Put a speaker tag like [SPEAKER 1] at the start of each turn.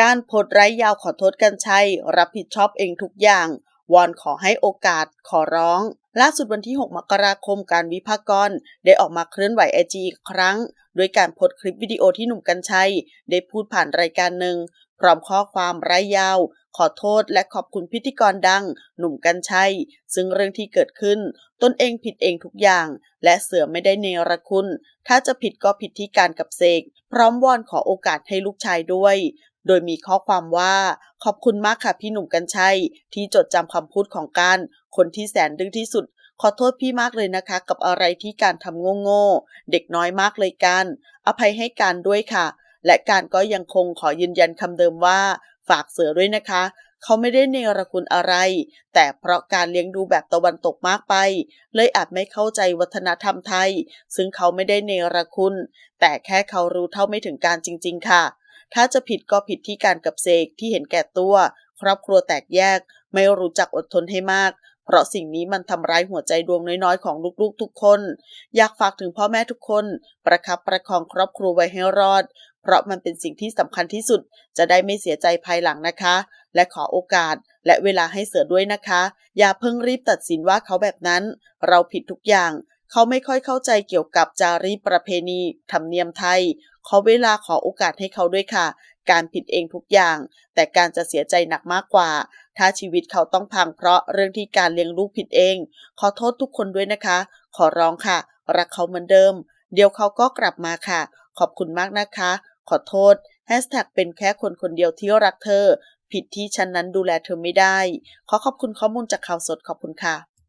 [SPEAKER 1] การโพดไร้ยาวขอโทษกันชัย รับผิดชอบเองทุกอย่าง วอนขอให้โอกาสขอร้อง ล่าสุดวันที่ 6 มกราคมการวิพากรได้ออกมาเคลื่อนไหวไอจีอีกครั้งโดยการโพสคลิปวิดีโอที่หนุ่มกัญชัย ได้พูดผ่านรายการหนึ่ง พร้อมข้อความไร้ยาว ขอโทษและขอบคุณพิธีกรดัง หนุ่มกัญชัย ซึ่งเรื่องที่เกิดขึ้น ตนเองผิดเองทุกอย่าง และเสือไม่ได้เนรคุณ ถ้าจะผิดก็ผิดที่การกับเสกพร้อมวอนขอโอกาสให้ลูกชายด้วย โดยมีข้อความว่าขอบคุณมากค่ะพี่หนุ่มกัญชัยที่จดจำคำพูดของการคนที่แสนดื้อที่สุด ขอโทษพี่มากเลยนะคะ กับอะไรที่การทำโง่ๆเด็กน้อยมากเลยการอภัยให้การด้วยค่ะ และการก็ยังคงขอยืนยันคำเดิมว่า ฝากเสือด้วยนะคะเขาไม่ได้เนรคุณอะไร แต่เพราะการเลี้ยงดูแบบตะวันตกมากไป เลยอาจไม่เข้าใจวัฒนธรรมไทย ซึ่งเขาไม่ได้เนรคุณ แต่แค่เขารู้เท่าไม่ถึงการจริง ๆ ค่ะ ถ้าจะผิดก็ผิดที่การกับเสกที่เห็นแก่ตัว ครอบครัวแตกแยก ไม่รู้จักอดทนให้มาก เพราะสิ่งนี้มันทำร้ายหัวใจดวงน้อยๆ ของลูกๆทุกคน อยากฝากถึงพ่อแม่ทุกคน ประคับประคองครอบครัวไว้ให้รอด เพราะมันเป็นสิ่งที่สำคัญที่สุด จะได้ไม่เสียใจภายหลังนะคะ และขอโอกาสและเวลาให้เสือด้วยนะคะ อย่าเพิ่งรีบตัดสินว่าเขาแบบนั้น เราผิดทุกอย่าง เขาไม่ค่อยเข้าใจเกี่ยวกับจารีตประเพณีธรรมเนียมไทย ขอเวลาขอโอกาสให้เขาด้วยค่ะ การผิดเองทุกอย่าง แต่การจะเสียใจหนักมากกว่า ถ้าชีวิตเขาต้องพังเพราะเรื่องที่การเลี้ยงลูกผิดเอง ขอโทษทุกคนด้วยนะคะ ขอร้องค่ะ รักเขาเหมือนเดิม เดี๋ยวเขาก็กลับมาค่ะ ขอบคุณมากนะคะ ขอโทษแฮชแท็กเป็นแค่คนคนเดียวที่รักเธอ ผิดที่ฉันนั้นดูแลเธอไม่ได้ ขอขอบคุณข้อมูลจากข่าวสดขอบคุณค่ะ